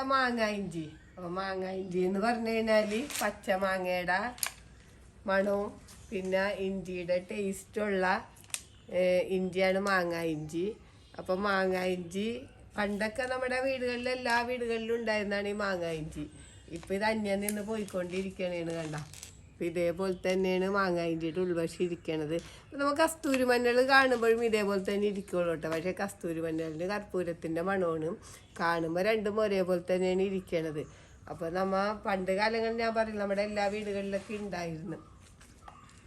കേട്ട മാങ്ങ ഇഞ്ചി. അപ്പൊ മാങ്ങ ഇഞ്ചി എന്ന് പറഞ്ഞു കഴിഞ്ഞാൽ പച്ച മാങ്ങയുടെ മണവും പിന്നെ ഇഞ്ചിയുടെ ടേസ്റ്റുള്ള ഇഞ്ചിയാണ് മാങ്ങ ഇഞ്ചി. അപ്പൊ മാങ്ങ ഇഞ്ചി പണ്ടൊക്കെ നമ്മുടെ വീടുകളിൽ എല്ലാ വീടുകളിലും ഉണ്ടായിരുന്നാണ് ഈ മാങ്ങ ഇഞ്ചി. ഇപ്പൊ ഇത് അന്യം നിന്ന് പോയിക്കൊണ്ടിരിക്കണേന്ന് കണ്ട. അപ്പൊ ഇതേപോലെ തന്നെയാണ് മാങ്ങ ഇഞ്ചിയുടെ ഉൾവശം ഇരിക്കണത്. നമുക്ക് കസ്തൂരി മഞ്ഞൾ കാണുമ്പോഴും ഇതേപോലെ തന്നെ ഇരിക്കുള്ളൂ കേട്ടോ. പക്ഷേ കസ്തൂരി മഞ്ഞളിന് കർപ്പൂരത്തിന്റെ മണമാണ് കാണുമ്പോൾ രണ്ടും ഒരേപോലെ തന്നെയാണ് ഇരിക്കണത്. അപ്പോൾ നമ്മൾ പണ്ട് കാലങ്ങളിൽ ഞാൻ പറയുന്നത് നമ്മുടെ എല്ലാ വീടുകളിലൊക്കെ ഉണ്ടായിരുന്നു.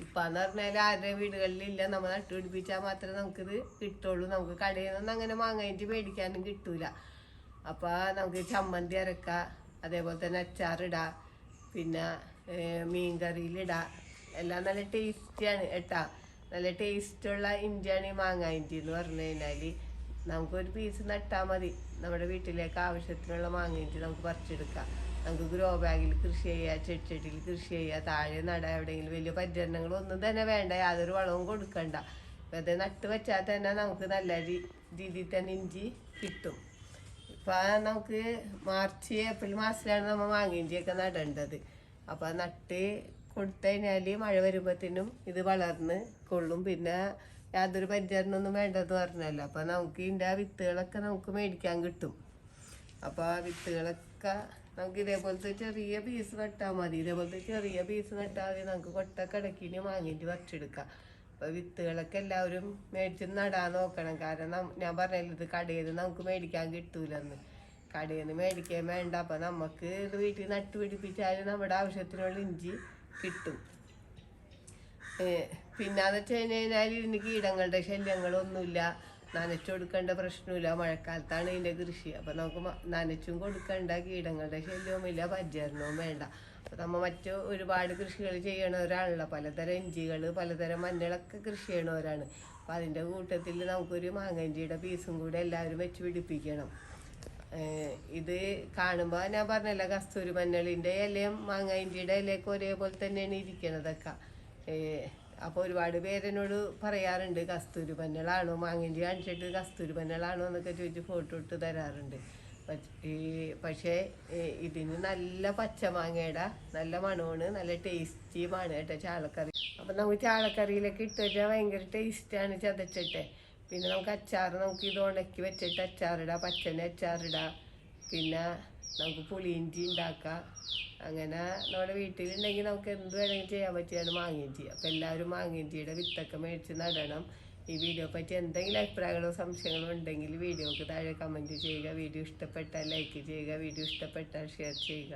ഇപ്പാന്ന് പറഞ്ഞാൽ ആരുടെ വീടുകളിലില്ല നമ്മൾ നട്ടുപിടിപ്പിച്ചാൽ മാത്രമേ നമുക്കിത് കിട്ടുള്ളൂ. നമുക്ക് കടയിൽ നിന്ന് അങ്ങനെ മാങ്ങയിട്ട് മേടിക്കാനും കിട്ടൂല. അപ്പോൾ നമുക്ക് ചമ്മന്തി അരക്ക അതേപോലെ തന്നെ അച്ചാറിടാം പിന്നെ മീൻ കറിയിലിടാ എല്ലാം നല്ല ടേസ്റ്റിയാണ് കേട്ടാ. നല്ല ടേസ്റ്റുള്ള ഇഞ്ചിയാണ് ഈ മാങ്ങ ഇഞ്ചി എന്ന് പറഞ്ഞു കഴിഞ്ഞാൽ. നമുക്കൊരു പീസ് നട്ടാൽ മതി. നമ്മുടെ വീട്ടിലേക്ക് ആവശ്യത്തിനുള്ള മാങ്ങ ഇഞ്ചി നമുക്ക് പറിച്ചെടുക്കാം. നമുക്ക് ഗ്രോ ബാഗിൽ കൃഷി ചെയ്യുക ചെടിച്ചെട്ടിയിൽ കൃഷി ചെയ്യുക താഴെ നട എവിടെയെങ്കിലും വലിയ പരിചരണങ്ങളൊന്നും തന്നെ വേണ്ട. യാതൊരു വളവും കൊടുക്കണ്ട. വെറുതെ നട്ട് വെച്ചാൽ തന്നെ നമുക്ക് നല്ല രീതിയിൽ തന്നെ ഇഞ്ചി കിട്ടും. ഇപ്പം നമുക്ക് മാർച്ച് ഏപ്രിൽ മാസത്തിലാണ് നമ്മൾ മാങ്ങിഞ്ചിയൊക്കെ നടേണ്ടത്. അപ്പം നട്ട് കൊടുത്തു കഴിഞ്ഞാൽ മഴ വരുമ്പോഴത്തേനും ഇത് വളർന്ന് കൊള്ളും. പിന്നെ യാതൊരു പരിചരണമൊന്നും വേണ്ടെന്ന് പറഞ്ഞല്ലോ. അപ്പം നമുക്ക് ഇതിന്റെ ആ വിത്തുകളൊക്കെ നമുക്ക് മേടിക്കാൻ കിട്ടും. അപ്പോൾ ആ വിത്തുകളൊക്കെ നമുക്ക് ഇതേപോലത്തെ ചെറിയ പീസ് നട്ടാൽ മതി. ഇതേപോലത്തെ ചെറിയ പീസ് നട്ടാൽ മതി. നമുക്ക് കൊട്ടക്കടക്കിന് വാങ്ങിയിട്ട് പറിച്ചെടുക്കാം. അപ്പോൾ വിത്തുകളൊക്കെ എല്ലാവരും മേടിച്ച് നടാൻ നോക്കണം. കാരണം ഞാൻ പറഞ്ഞല്ലോ ഇത് കടയിൽ നമുക്ക് മേടിക്കാൻ കിട്ടൂലെന്ന്. കടയിൽ നിന്ന് മേടിക്കാൻ വേണ്ട. അപ്പം നമുക്ക് ഇത് വീട്ടിൽ നട്ട് പിടിപ്പിച്ചാൽ നമ്മുടെ ആവശ്യത്തിനുള്ള ഇഞ്ചി കിട്ടും. പിന്നെന്ന് വെച്ച് കഴിഞ്ഞാൽ ഇതിന് കീടങ്ങളുടെ ശല്യങ്ങളൊന്നുമില്ല. നനച്ചു കൊടുക്കേണ്ട പ്രശ്നമില്ല. മഴക്കാലത്താണ് ഇതിന്റെ കൃഷി. അപ്പം നമുക്ക് നനച്ചും കൊടുക്കേണ്ട കീടങ്ങളുടെ ശല്യവുമില്ല. പരിചരണവും വേണ്ട. അപ്പം നമ്മൾ മറ്റ് ഒരുപാട് കൃഷികൾ ചെയ്യണവരാണല്ലോ. പലതരം ഇഞ്ചികൾ പലതരം മഞ്ഞളൊക്കെ കൃഷി ചെയ്യണവരാണ്. അപ്പം അതിന്റെ കൂട്ടത്തിൽ നമുക്കൊരു മാങ്ങഞ്ചിയുടെ പീസും കൂടെ എല്ലാവരും വെച്ച് പിടിപ്പിക്കണം. ഇത് കാണുമ്പോൾ ഞാൻ പറഞ്ഞല്ലോ കസ്തൂരി മഞ്ഞളിന്റെ ഇലയും മാങ്ങായിന്റെ ഇലയൊക്കെ ഒരേപോലെ തന്നെയാണ് ഇരിക്കണതൊക്കെ. അപ്പോൾ ഒരുപാട് പേരെന്നോട് പറയാറുണ്ട് കസ്തൂരി മഞ്ഞളാണോ? മാങ്ങേന്റെ കാണിച്ചിട്ട് കസ്തൂരി മഞ്ഞളാണോ? എന്നൊക്കെ ചോദിച്ച് ഫോട്ടോ ഇട്ട് തരാറുണ്ട്. പക്ഷേ ഇതിന് നല്ല പച്ചമാങ്ങയുടെ നല്ല മണമാണ് നല്ല ടേസ്റ്റിയുമാണ് കേട്ടോ ചാളക്കറി. അപ്പം നമുക്ക് ചാളക്കറിയിലൊക്കെ ഇട്ട് വെച്ചാൽ ഭയങ്കര ടേസ്റ്റാണ് ചതച്ചിട്ട്. പിന്നെ നമുക്ക് അച്ചാർ നമുക്ക് ഇത് ഉണക്കി വെച്ചിട്ട് അച്ചാറിടാം പച്ചനെ അച്ചാറിടാം. പിന്നെ നമുക്ക് പുളിയിഞ്ചി ഉണ്ടാക്കാം. അങ്ങനെ നമ്മുടെ വീട്ടിലുണ്ടെങ്കിൽ നമുക്ക് എന്ത് വേണമെങ്കിലും ചെയ്യാൻ പറ്റിയാണ് മാങ്ങിഞ്ചി അപ്പം എല്ലാവരും മാങ്ങിഞ്ചിയുടെ വിത്തൊക്കെ മേടിച്ച് നടണം. ഈ വീഡിയോ പറ്റി എന്തെങ്കിലും അഭിപ്രായങ്ങളോ സംശയങ്ങളോ ഉണ്ടെങ്കിൽ വീഡിയോക്ക് താഴെ കമന്റ് ചെയ്യുക. വീഡിയോ ഇഷ്ടപ്പെട്ടാൽ ലൈക്ക് ചെയ്യുക. വീഡിയോ ഇഷ്ടപ്പെട്ടാൽ ഷെയർ ചെയ്യുക.